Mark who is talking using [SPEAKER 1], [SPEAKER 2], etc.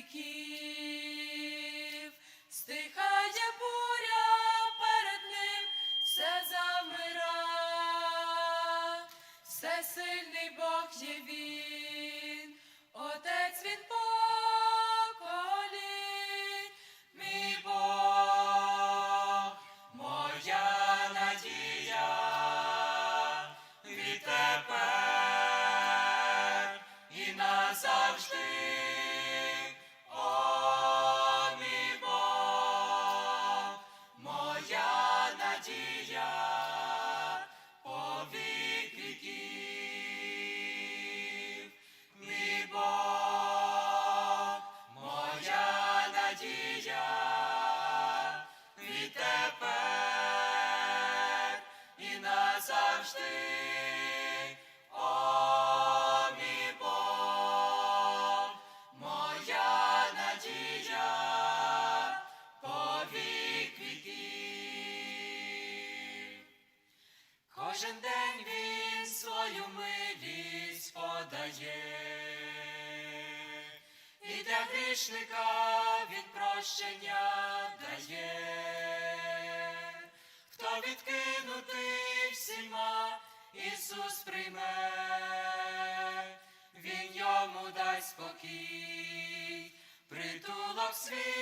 [SPEAKER 1] віків, стихає буря перед ним, все замира, все сильний Бог є він, Отець він. завжди, моя надія по вік. Кожен день він свою милість подає, і для грішника він прощення дає, хто відкинутий. Sweet. see.